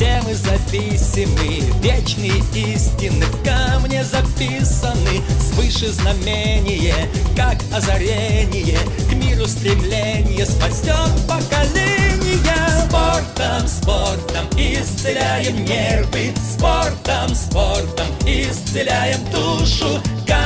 независимы Вечные истины в камне записаны. Свыше знамение, как озарение К миру стремление спасет поколение. Спортом, спортом исцеляем нервы Спортом, спортом исцеляем душу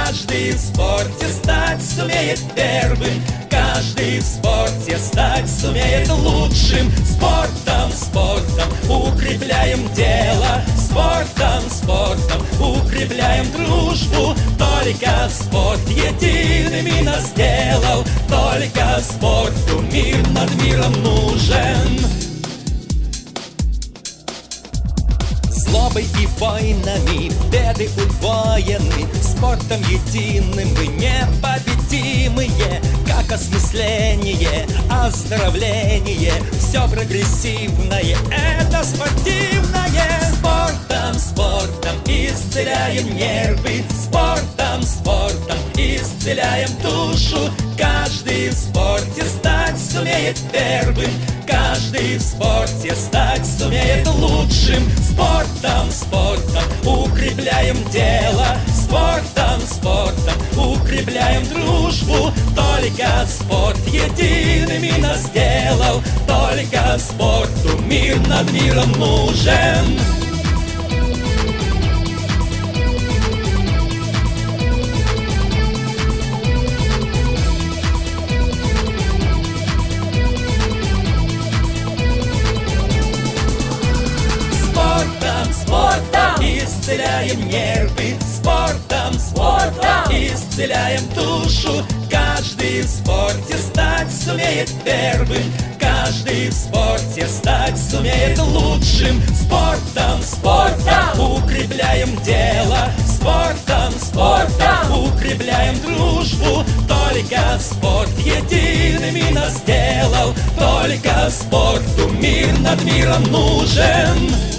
Каждый в спорте стать сумеет первым. Каждый в спорте стать сумеет лучшим. Спортом, спортом укрепляем дело Спортом, спортом укрепляем дружбу. Только спорт едиными нас сделал Только спорту мир над миром нужен Злобой и войнами беды удвоены Спортом единым мы непобедимые Как осмысление, оздоровление Все прогрессивное, это спортивное Спортом, спортом исцеляем нервы Спортом, спортом исцеляем душу. Каждый в спорте стать сумеет первым Каждый в спорте стать сумеет лучшим Спортом, спортом укрепляем дело Спортом, спортом укрепляем дружбу. Только спорт едиными нас сделал Только спорту мир над миром нужен спортом исцеляем нервы Спортом, спортом. Исцеляем душу. Каждый в спорте стать сумеет первым. Каждый в спорте стать сумеет лучшим. Спортом, спортом. Укрепляем дело Спортом, спортом. Укрепляем дружбу. Только спорт едиными нас сделал Только спорту мир над миром нужен